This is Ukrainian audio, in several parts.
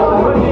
Oh,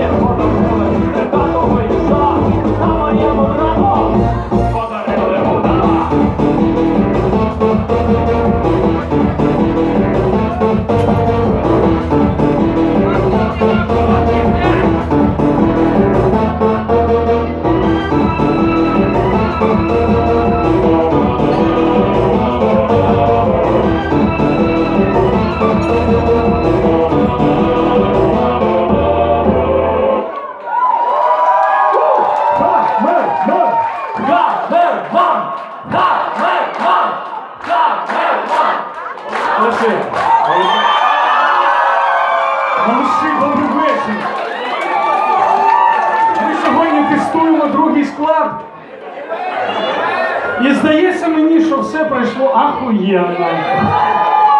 І здається мені, що все пройшло ахуєнно.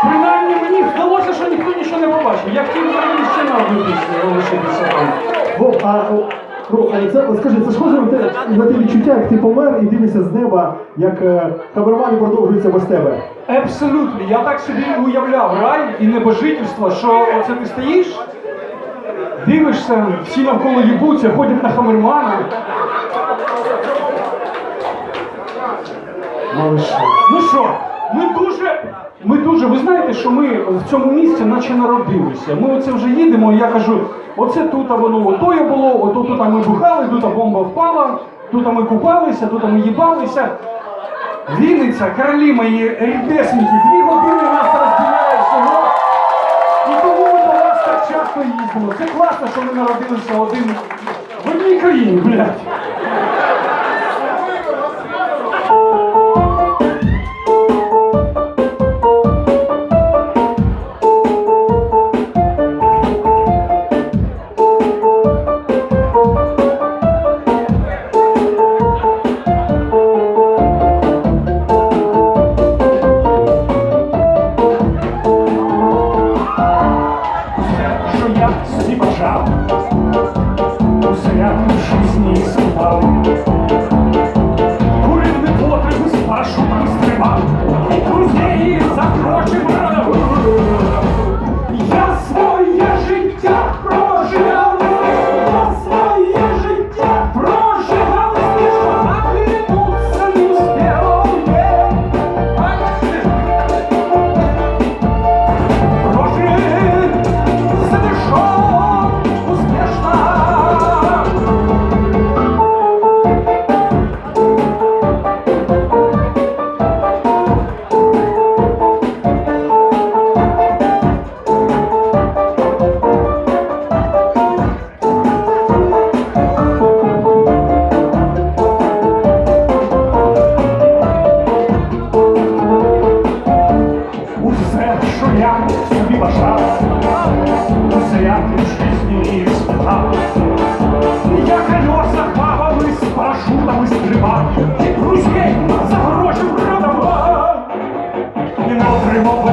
Принаймні мені здалося, що ніхто нічого не побачив. Я хотів взагалі ще на одну пісню лишитися там. Вов, а о, ну, а це, скажи, це схоже на те, на те відчуття, як ти помер і дивишся з неба, як е, Хабермани продовжується без тебе. Абсолютно. Я так собі уявляв рай і небожительство, що оце ти стоїш, дивишся, всі навколо їбуться, ходять на хамермана. Ну що, ми дуже. Ми дуже, ви знаєте, що ми в цьому місці наче народилися. Ми оце вже їдемо, і я кажу, оце тут воно отоє було, ото тут ми бухали, тут бомба впала, тут ми купалися, тут ми їбалися. Вінниця, королі мої рідесенькі, дві години нас розділяє всього. І тому ми до вас так часто їздимо. Це класно, що ми народилися один в одній країні, блядь.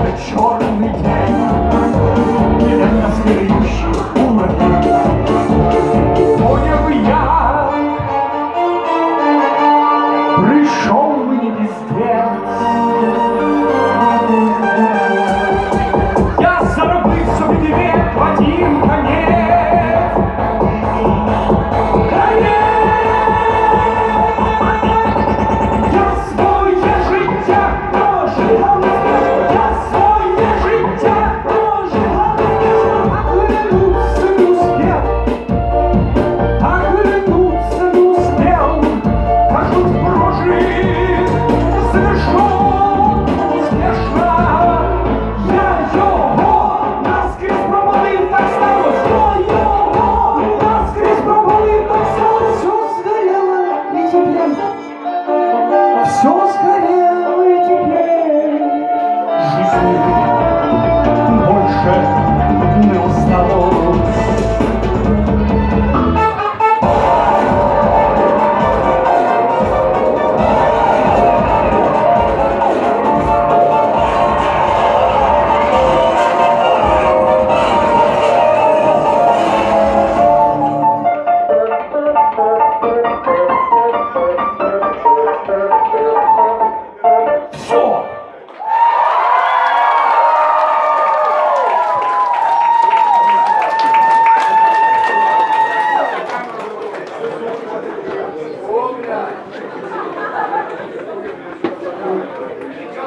the charm we take.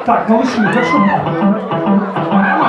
Так, малыши, за що? Хочеш,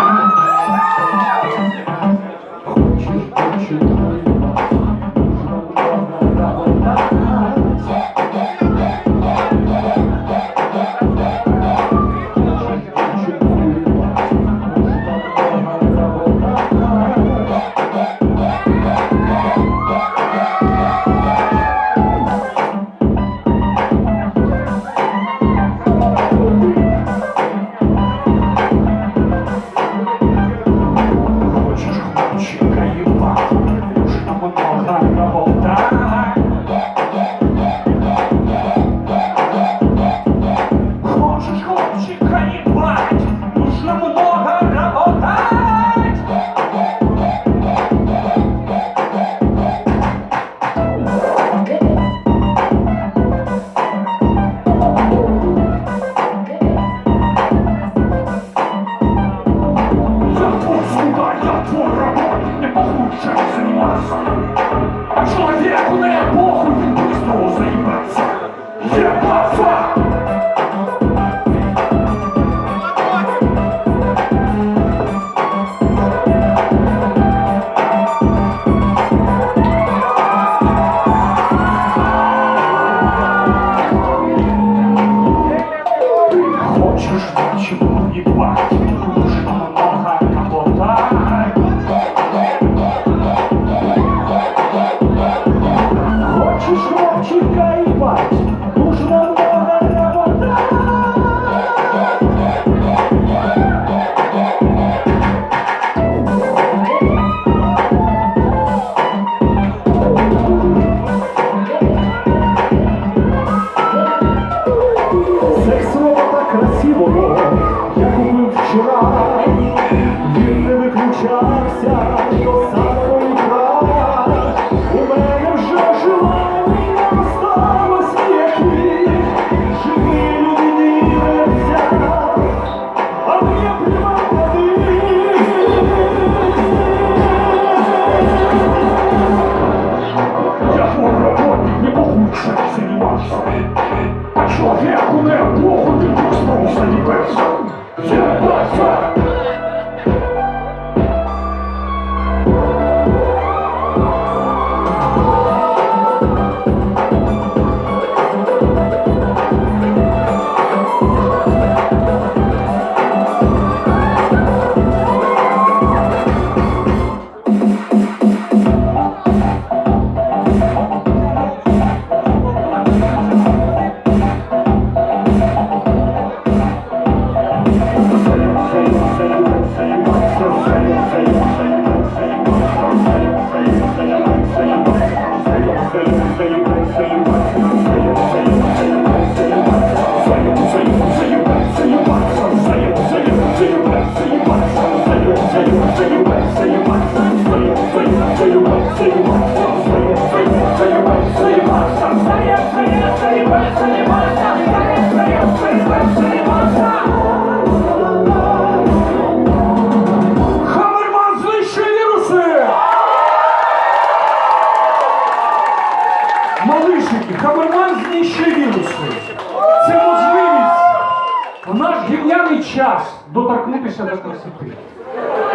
доторкнутися до красоти.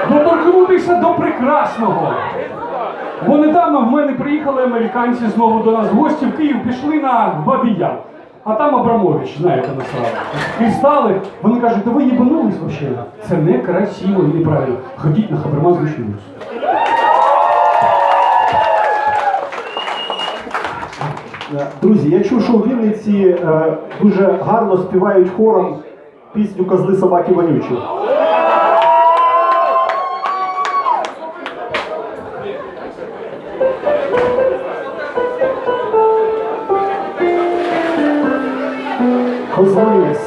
Доторкнутися до прекрасного. Бо недавно в мене приїхали американці знову до нас в гості в Київ, пішли на Бабія. А там Абрамович, знаєте, насправді. І стали, вони кажуть, та ви їбанулись вообще. Це некрасиво і неправильно. Ходіть на Хаберман знищує. Е, Друзі, я чув, що у Вінниці е, дуже гарно співають хором пісню Козли собаки вонючі.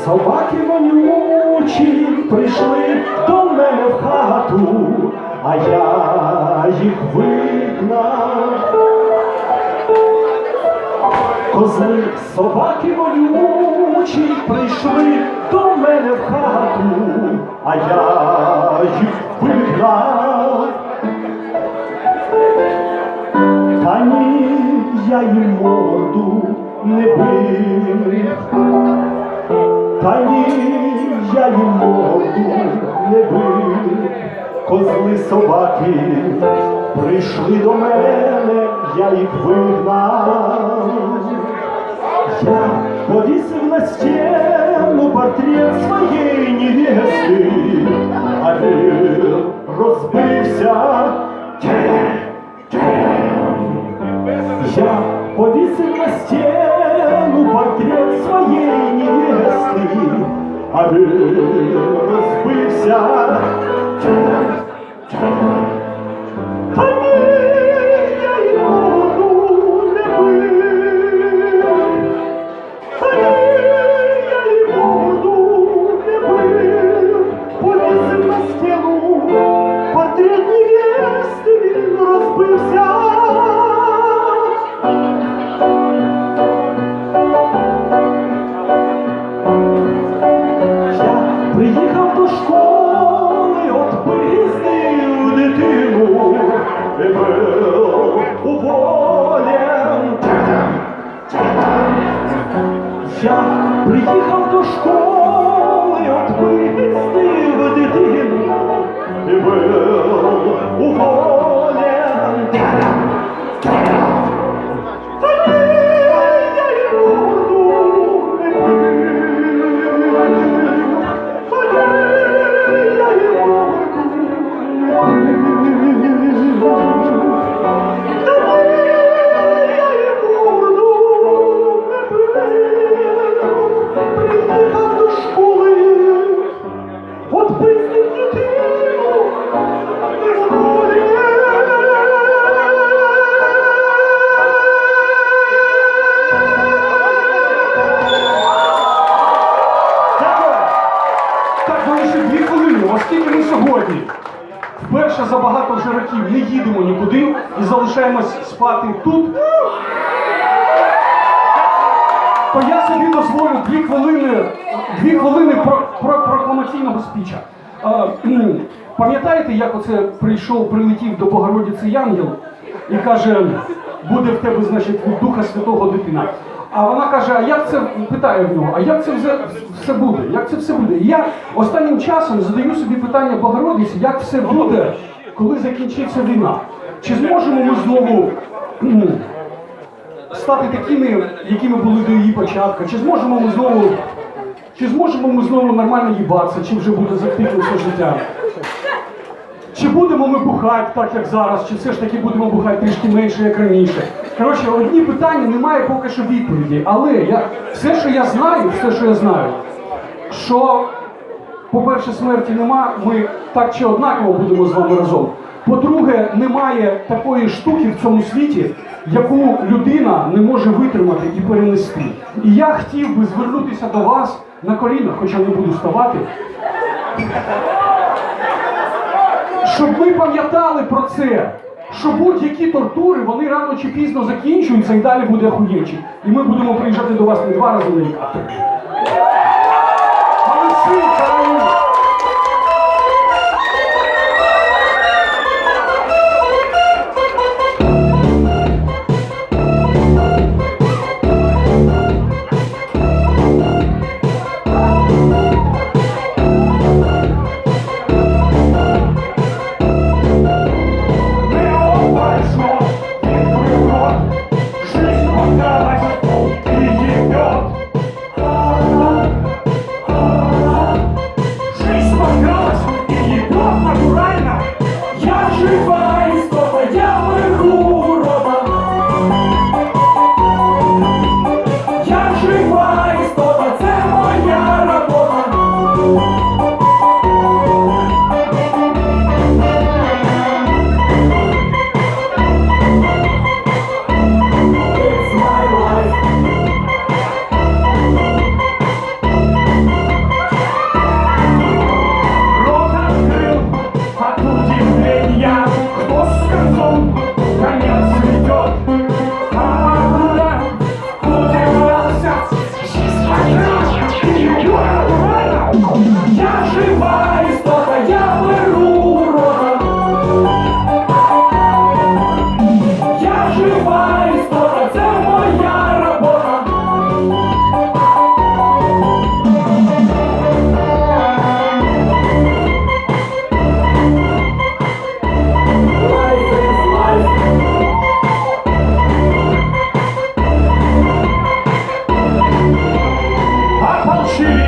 Собаки вонючі прийшли до мене в хату, а я їх вигнав. Козли, собаки вонючі прийшли до мене в хату, а я їх вигнав. Та ні, я їм морду не бив. Та ні, я їм морду не бив. Козли собаки прийшли до мене, я їх вигнав. Я повісив на стіну портрет своєї невести, а він розбився. Я а він розбився. Приїхав до школи, отпустив спати тут. То я собі дозволю дві хвилини, дві хвилини про, про прокламаційного спіча. Е, пам'ятаєте, як оце прийшов, прилетів до Богородиці Янгел і каже, буде в тебе, значить, від Духа Святого дитина. А вона каже, а як це питає в нього, а як це все, все буде? Як це все буде? І я останнім часом задаю собі питання Богородиці, як все буде, коли закінчиться війна? Чи зможемо ми знову стати такими, якими були до її початку? Чи зможемо ми знову, чи зможемо ми знову нормально їбатися, чи вже буде закрито все життя? Чи будемо ми бухати так, як зараз, чи все ж таки будемо бухати трішки менше, як раніше? Коротше, одні питання немає поки що відповіді. Але я, все, що я знаю, все, що я знаю, що, по-перше, смерті нема, ми так чи однаково будемо з вами разом. По-друге, немає такої штуки в цьому світі, яку людина не може витримати і перенести. І я хотів би звернутися до вас на коліна, хоча не буду ставати, щоб ви пам'ятали про це, що будь-які тортури, вони рано чи пізно закінчуються і далі буде охуєнчик. І ми будемо приїжджати до вас не два рази на рік, а три.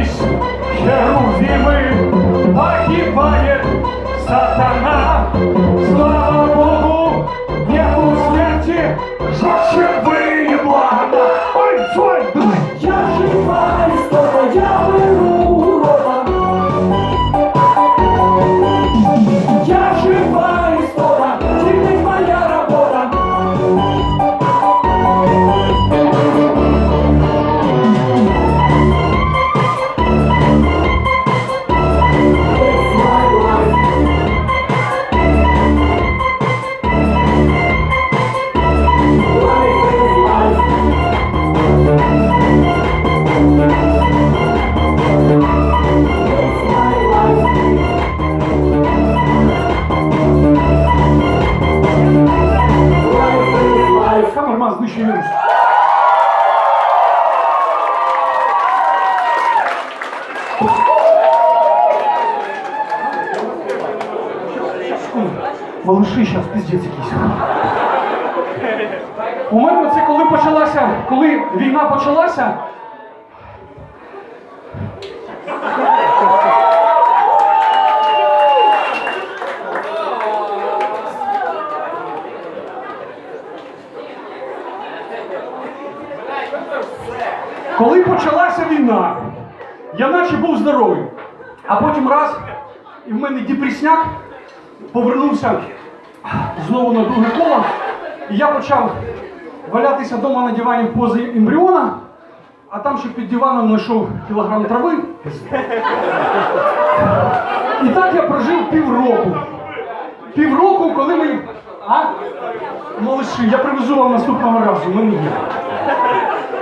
Ополчились зимы погибает сатана. konuşuyoruz. Малыши зараз піздець якийсь. У мене це коли почалася, коли війна почалася. Війна, я наче був здоровий, а потім раз, і в мене депресняк повернувся знову на друге коло, і я почав валятися вдома на дивані в позі ембріона, а там ще під диваном знайшов кілограм трави. І так я прожив півроку. Півроку, коли мені. А? Малыші, я привезу вам наступного разу, в мене є.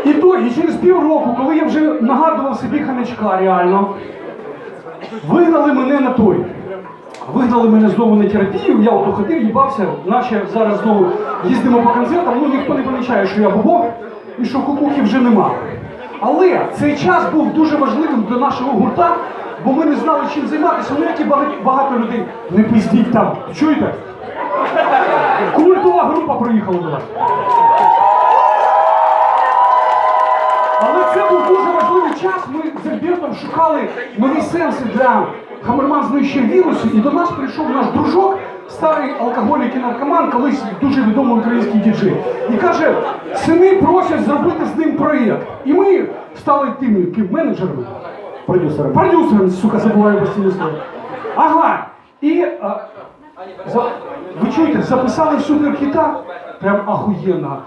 І то, і через півроку, коли я вже нагадував собі ханичка реально, вигнали мене на той. Вигнали мене знову на терапію, я ото ходив, їбався, наче зараз знову їздимо по концертам, ну ніхто не помічає, що я бобок і що кукухи вже нема. Але цей час був дуже важливим для нашого гурта, бо ми не знали, чим займатися. Ну, як і багато людей. Не пиздіть там. Чуєте? Культова група приїхала до нас. Але це був дуже важливий час. Ми з Альбертом шукали нові сенси для Хамерман знищує віруси, і до нас прийшов наш дружок, старий алкоголік і наркоман, колись дуже відомий український діджей. І каже: сини просять зробити з ним проєкт. І ми стали тими ким, менеджерами. Продюсером. Продюсером, сука, забуваю постійно слово. Ага. І а, за, ви чуєте, записали суперхіта, прям ахуєнно.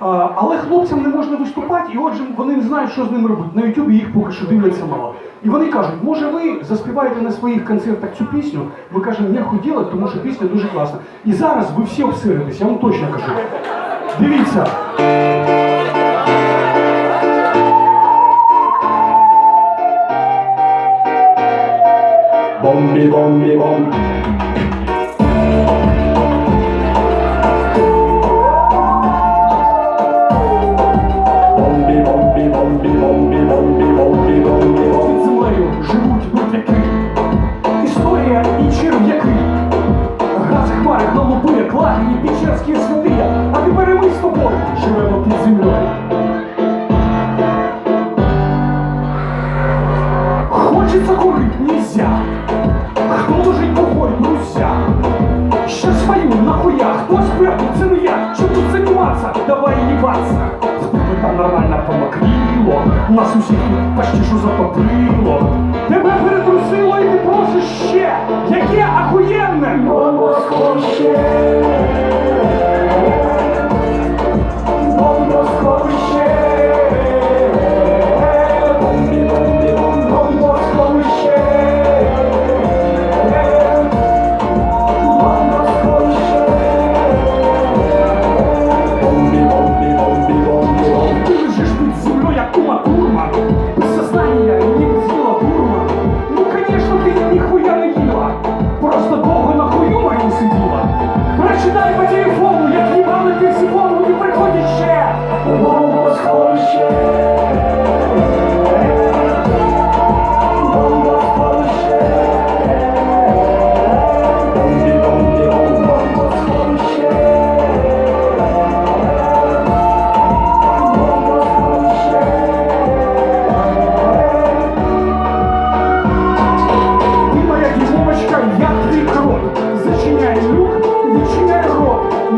А, але хлопцям не можна виступати, і отже вони не знають, що з ними робити. На Ютубі їх поки що дивляться мало. І вони кажуть, може ви заспіваєте на своїх концертах цю пісню? Ми кажемо, не хотіли, тому що пісня дуже класна. І зараз ви всі обсиритесь, я вам точно кажу. Дивіться. Бомбі, бомбі. Бомбі,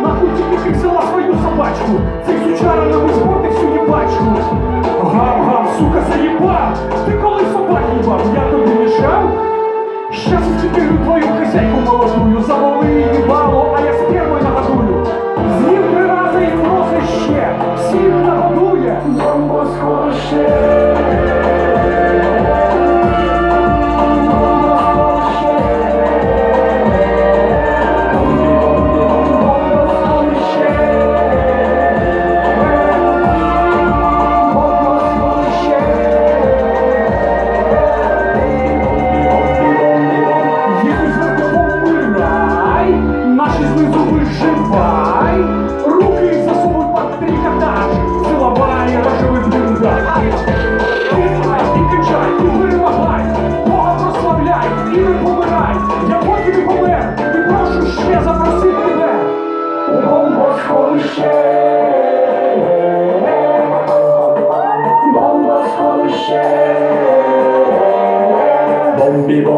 Нахуй тільки взяла свою собачку. Цей сучара на виспорти всю їбачку. Гав-гав, сука, заїбав. Ти коли собак їбав, я тобі мішав? Щас втікаю твою хазяйку молодую, завали їбало, а я спермою нагодую. З'їв три рази і просить ще, всіх нагодує. Бомбосховище.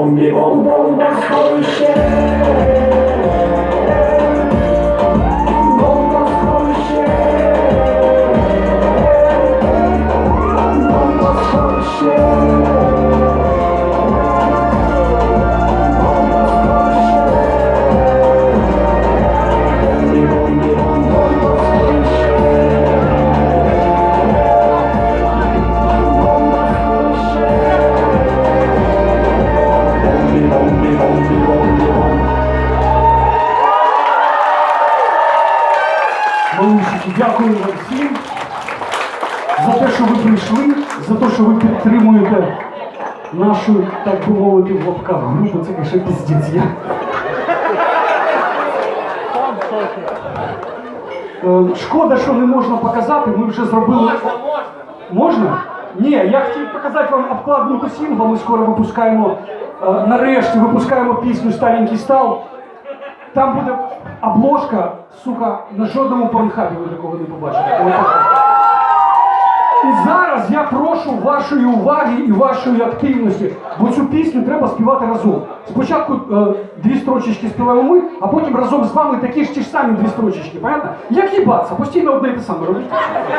Бомбі, бомбі, дякую вам всім за те, що ви прийшли, за те, що ви підтримуєте нашу, так би мовити, в лапках групу. Це, звісно, піздець. Я. Е, Шкода, що не можна показати, ми вже зробили. Можна, можна. Можна? Ні, я хотів показати вам обкладинку сінгла, ми скоро випускаємо, е, нарешті випускаємо пісню Старенький стал. Там буде Обложка, сука, на жодному порнхабі ви такого не побачите. І зараз я прошу вашої уваги і вашої активності, бо цю пісню треба співати разом. Спочатку е, дві строчечки співаємо ми, а потім разом з вами такі ж ті ж самі дві строчечки, понятно? Як їбаться, постійно одне і те саме робіть.